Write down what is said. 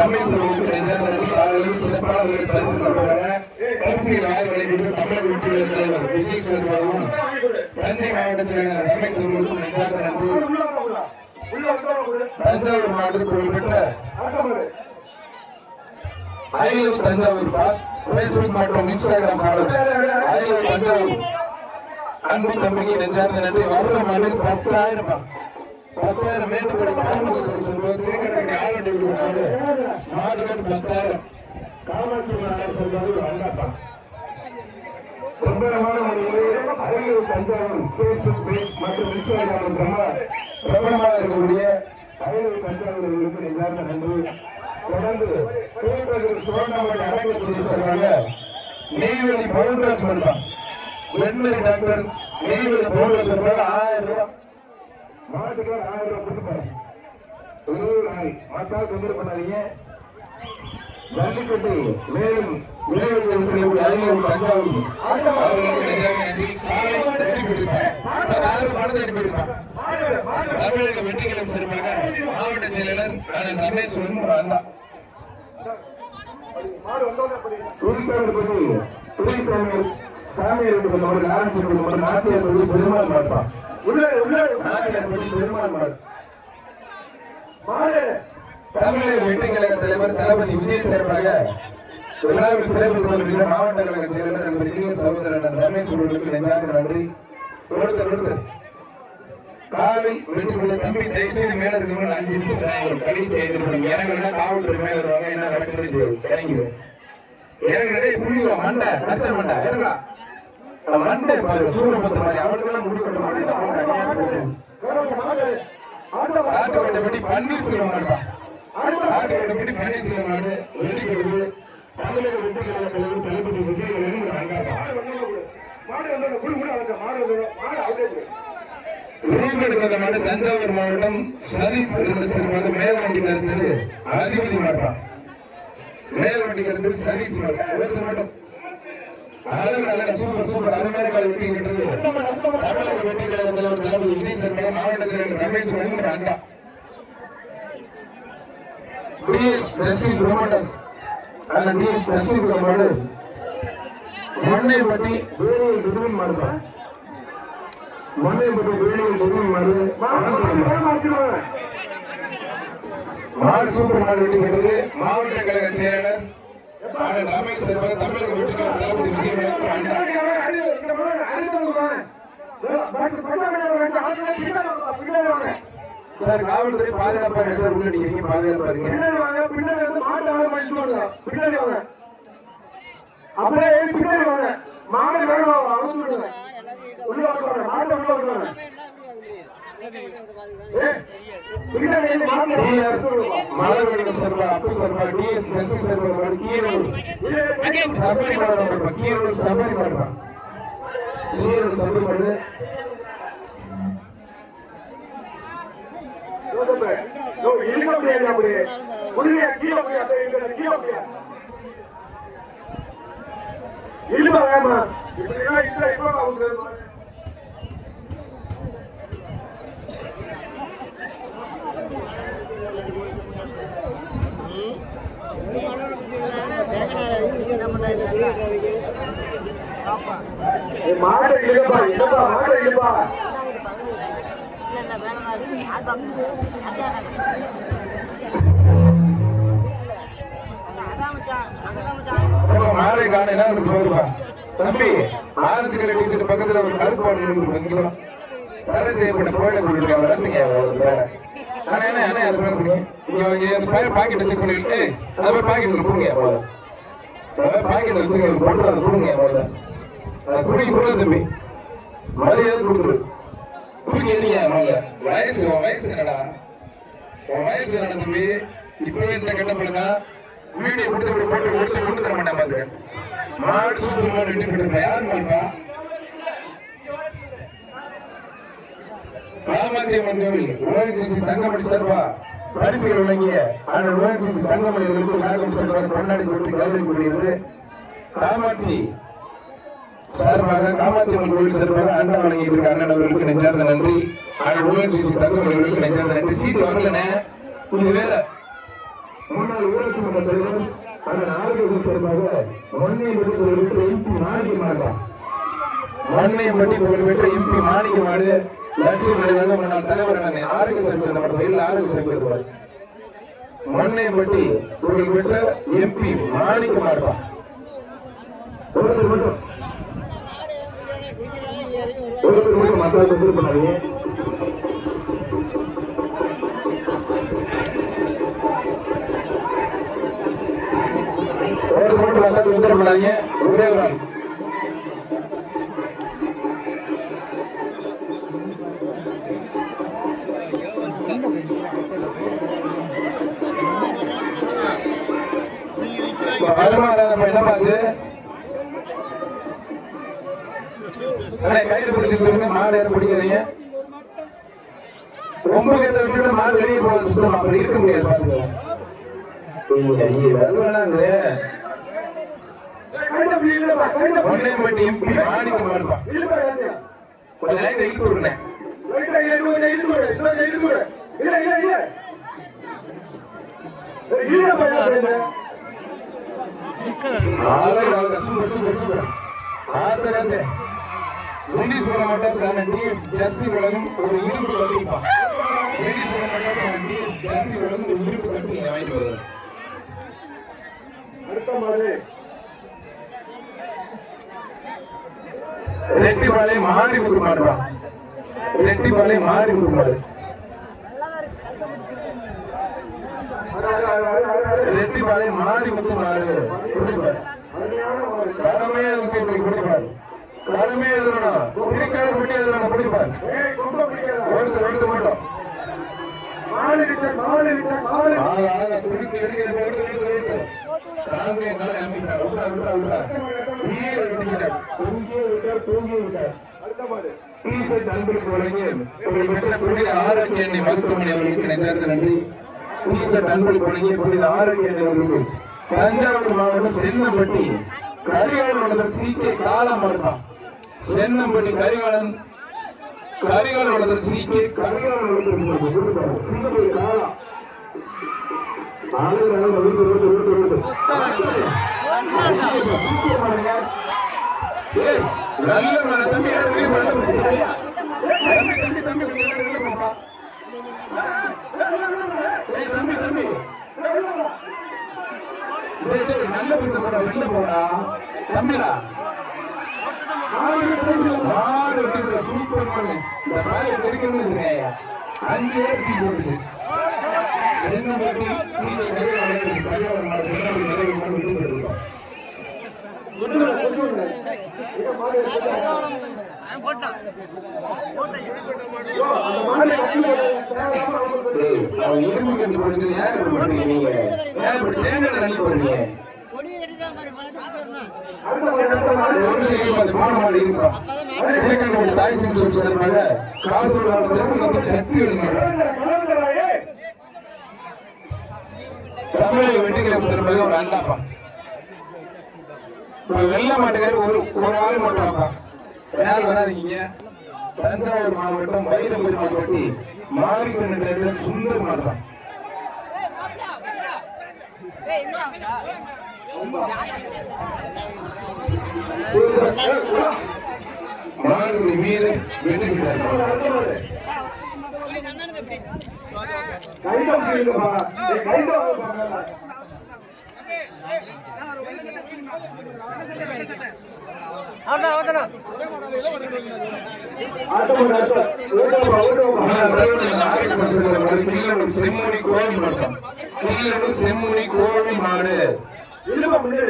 ரமேஷ் அவர்களுக்கு நெஞ்சார்ந்த நன்றி காலையில் சிறப்பான முறையில் பரிசு தருவாங்க பரிசுகள் யார் விளைவிட்டு தமிழக வெற்றி தலைவர் விஜய் சர்மாவும் தஞ்சை மாவட்ட செயலாளர் ரமேஷ் அவர்களுக்கும் நெஞ்சார்ந்த நன்றி. தஞ்சாவூர் மாவட்டத்தில் புகழ்பெற்ற அரியலூர் தஞ்சாவூர் பேஸ்புக் மற்றும் இன்ஸ்டாகிராம் ஃபாலோவர்ஸ் அரியலூர் தஞ்சாவூர் அன்பு தம்பிக்கு நெஞ்சார்ந்த நன்றி. வர்ற பத்தாயிரம் ரூபாய். பத்தாயிரம் மேட்டுப்படி பரமபுரம் சொல்லி சொல்லுவோம் திருக்கணக்கு ஆரோட்டி மாடு மாடு ரேட்டு பத்தாயிரம் காமாட்சி நாயகர் சொல்வது பிரபலமான தஞ்சாவூர் பேஜ் மற்றும் இன்ஸ்டாகிராம் பிரபலமாக இருக்கக்கூடிய அரியலூர் தஞ்சாவூர்களுக்கு நெஞ்சார்ந்த நன்றி தொடர்ந்து திருப்பதி சுவர்ணமணி அரங்கல் செய்தி சொல்றாங்க நெய்வேலி வெட்னரி டாக்டர் நெய்வேலி பவுண்டராஜ் சொல்றாங்க ஆயிரம் ரூபாய். மாட்டுக்கு ஆயிரம் ரூபாய் கொடுப்பாரு ஒரு நாள் மக்கள் தொந்தரவு பண்ணாதீங்க ஜல்லிக்கட்டு மேலும் விளையாட்டு செல்லக்கூடிய அரியலூர் தஞ்சாவூர் தமிழக வெற்றிகளும் சிறப்பாக மாவட்ட செயலாளர் ரமேஷ் அண்ணா சாமியார் ஒரு ஆரம்பிச்சு ஒரு நாச்சியார் பள்ளி பெருமாள் மாட்டான் பெருமாள் மாடு. தமிழக வெற்றி கழக தலைவர் தளபதி விஜய் சார்பாக விழாவில் சிறப்பித்து கொண்டிருக்கிற மாவட்ட கழக செயலாளர் நண்பர் இளைய சகோதரர் ரமேஷ் அவர்களுக்கு நெஞ்சார்ந்த நன்றி. ஒருத்தர் ஒருத்தர். காலை வெற்றி கொண்ட தம்பி தயவு செய்து மேல இருக்கவங்க அஞ்சு நிமிஷம் நான் கடைசி செய்திருக்கணும் இறங்குறா காவல்துறை மேல வருவாங்க என்ன நடக்குதுன்னு தெரியாது. இறங்கிடுவேன் இறங்குறதே புள்ளிவா மண்டை கச்சா மண்டை. இறங்கலாம் மண்டை பாரு சூரபத்த மாதிரி அவனுக்கெல்லாம் முடி கொட்ட மாதிரி பன்னீர் செல்வம் மாட்டான் ஆட்டுக்கட்டப்பட்டி பன்னீர் செல்வம் மாடு வெற்றி பெறுது தமிழக வெற்றி தளபதி விஜய் மாடு தஞ்சாவூர் மாவட்டம் சதீஷ் இரண்டு சிறுமாக மேலவண்டி கருத்து அதிபதி மாட்டான் மேலவண்டி கருத்து சதீஷ் மாட்டான் ஒருத்தர் மட்டும் சூப்பர் சூப்பர் அருமையான வெற்றி தமிழக வெற்றி கழக தலைவர் தளபதி விஜய் சர்மா மாவட்ட செயலர் ரமேஷ் அண்டா டிஎஸ் ப்ரொமோட்டர்ஸ் அந்த டிஎஸ் மாடு. மாடு சூப்பர் மாடு வெற்றி பெற்றது. மாவட்ட கழக செயலாளர் அண்ணன் ரமேஷ் சார்பாக தமிழக வெற்றி தளபதி விஜய் சார் காவல்துறை பாதுகாப்பா சார். உள்ள நிக்கிறீங்க பாதுகாப்பா இருங்க. அப்படியே ஏறி பின்னாடி வாங்க. மாடு வேகமா அழுது விடுங்க. உள்ள வருவாங்க மாட்டை உள்ள வருவாங்க ஏய், பின்னாடி ஏறி மாட்டை உள்ள வருவாங்க. மலர்வடிவம் சர்பா அப்பு சர்பா டிஎஸ் ஜெர்சி சர்பா மாடு கீரூர். சபரி மாடு மாடுப்பா கீரூர் சபரி மாடுப்பா கீரூர் சபரி மாடு யோசப்பு, யோ, இழுக்க முடியாது அப்படி. முடியல கீழே போய் அப்படியே இழுக்கிறது, கீழே போய். இழுப்பா வேமா இப்படி எல்லாம் இல்லை இப்ப அவங்க மாடை இழுப்பா இழுப்பா மாடை இழுப்பா மாலை காண என்ன தம்பி ஆரஞ்சு கலர் டிஷர்ட் பக்கத்துல ஒரு கருப்பாடு தடை செய்யப்பட்ட போயிட போட்டு வந்துங்க ஆனா என்ன என்ன அது பேர் இங்க பையன் செக் பண்ணிட்டு அது போய் பாக்கெட் புடுங்க பாக்கெட்ல வச்சுங்க போட்டு அதை கொடுங்க முதல்ல அதை புடிங்க கொடுங்க தம்பி. மரியாதை கொடுத்துரு. தூக்கி எறிங்க முதல்ல வயசு உன் வயசு என்னடா? உன் வயசு என்னடா தம்பி? இப்பவே இந்த கட்ட பழக்கம் வீடியோ கொடுத்து இப்படி போட்டு கொடுத்து கொண்டு தர மாட்டேன் பாத்துக்க. மாடு சூப்பர் மாடு வெட்டி போட்டுருப்பா யார் மாடுப்பா? காமாட்சி அம்மன் கோவில். ஓஎன்ஜிசி தங்கமணி சார்பா? பரிசுகள் வழங்கிய அந்த ஓஎன்ஜிசி தங்கமணி அவர்களுக்கு நாகமணி சார்பாக கொண்டாடி கொடுத்து கௌரவிக்கப்படுகிறது காமாட்சி சார்பாக காமாட்சி அம்மன் கோவில் சார்பாக அண்டா வழங்கிட்டு இருக்க அண்ணன் அவர்களுக்கு நெஞ்சார்ந்த நன்றி. ஆனால் ஓஎன்ஜிசி தங்கமணி அவர்களுக்கு நெஞ்சார்ந்த நன்றி. சீட் வரலனே இது வேற. முன்னாள் ஊராட்சி மன்ற தலைவர் அதன் ஆரோக்கிய சார்பாக மண்ணை பற்றி புகழ்பெற்ற எம்பி மாணிக்க மாட்டான் மண்ணை பற்றி புகழ்பெற்ற எம்பி மாணிக்க மாடு லட்சுமி தலைவர் அண்ணன் ஆரோக்கிய சங்கம் மட்டும் ஆரோக்கிய சங்கம் மண்ணை பற்றி புகழ்பெற்ற எம்பி மாணிக்க மாடுப்பான் ஒருத்தர் மட்டும். ஒருத்தர் மட்டும் மற்ற வந்து பண்ணாதீங்க. ஒருத்தர் மட்டும் பண்ணாதீங்க. ஒரே ஒரு ஆள். அண்ணே, கையில பிடிச்சிருக்கீங்க மாடு யாரும் பிடிக்காதீங்க. ரொம்ப கேட்ட விட்டுட்டு மாடு வெளியே போகுது சுத்தமா. அப்படி இருக்க முடியாது பாத்துக்கோ ஐயே சூப்பர் சூப்பர் சூப்பர். ஆத்தரந்தே லேடிஸ் போட மாட்டா சார் டிஎஸ் ஜர்சி உலகம் ஒரு இரும்பு கட்டிப்பா லேடிஸ் போட மாட்டா சார் டிஎஸ் ஜர்சி உலகம் ஒரு இரும்பு கட்டி வாங்கிட்டு வருவார் அடுத்த மாடு. ரெட்டிப்பாளைய மாறி முத்து மாடுவா மாறி முத்து மாடு. ரெட்டிப்பாளைய மாறி முத்து மாடு மாடு. கடமையை கடமையை பட்டி எதிரணும் கொடுத்துப்பாரு ஏய், கொம்ப பிடிக்காத. ஒருத்தர் ஒருத்தர் மட்டும் ஆரோக்கிய மருத்துவமனை அவர்களுக்கு நெஞ்சார்ந்த நன்றி. அன்புக்கு வழங்கிய புனித ஆரோக்கிய அவர்களுக்கு தஞ்சாவூர் மாவட்டம் சென்னம்பட்டி கரிகாலன் மண்டலம் சி கே காலம் மருத்துவம் சென்னம்பட்டி கரிகாலன் கரிகாலன் சி கே நல்ல தம்பி தம்பி தம்பி தம்பி தம்பி நல்ல போடா வெளில போடா. தம்பிடா. மாடு வெட்டி விட சூப்பர் மாடு இந்த மாலை கிடைக்கணும்னு இருக்கேன் அஞ்சு தீ போட்டுச்சு சின்ன மாட்டி சீதை கருவாடு கருவாடு மாடு சின்ன மாடு நிறைய மாடு வெட்டி போட்டுருக்கோம் அந்த மாடு கட்டி போடு. தேவையில்லாம அவங்களுக்கு ஏய், அவன் எறும்பு கட்டி போடுறது ஏன் இப்படி பண்றீங்க நீங்க? ஏன் இப்படி தேங்காய் தள்ளி போடுறீங்க? அடுத்த மாடு, அடுத்த மாடு. ஒரு இருப்பா, அது போன மாடு. இலக்கணம் தாய் சிம்சம் சார்பாக காசோட தெற்கு சக்தி தமிழக ஒரு அண்ணாப்பா இப்ப வெள்ள மாட்டுக்காரு ஒரு ஒரு ஆள் மட்டும் யார் வராதீங்க தஞ்சாவூர் மாவட்டம் வைரபெருமாள் பட்டி மாரிக்கண்ணு சுந்தர் மாடுதான் மாடுபடி வீரர் வெற்றி பெற்றார். செம்முனி கோவில் செம்முனி கோவில் மாடு. இல்லப்பா, முன்னாடி.